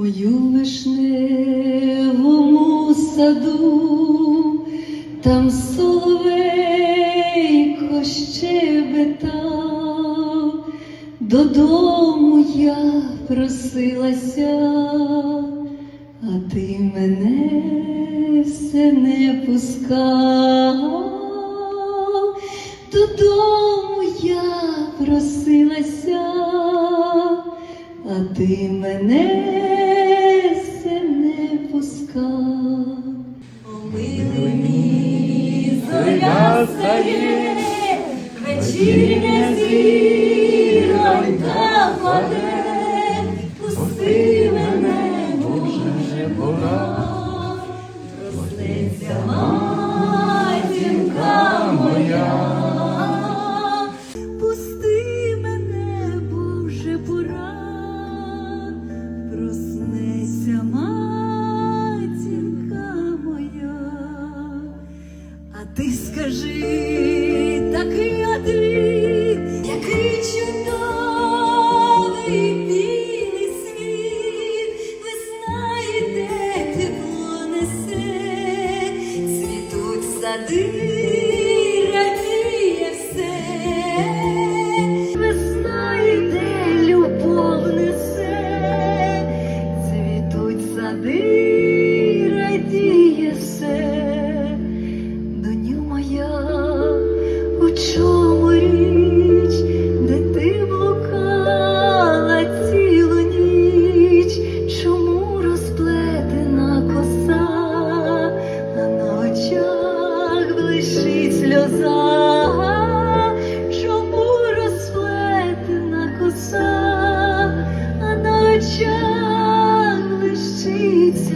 Ой, у вишневому саду, там соловейко щебетав, додому я просилася, а ти мене все не пускав, додому я просилася, а ти мене пускав. Омили зоря стає, вечірня зіронька паде, ти скажи такий один, який чудовий білий світ, весна йде, тепло несе, цвітуть сади,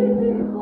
Senhor.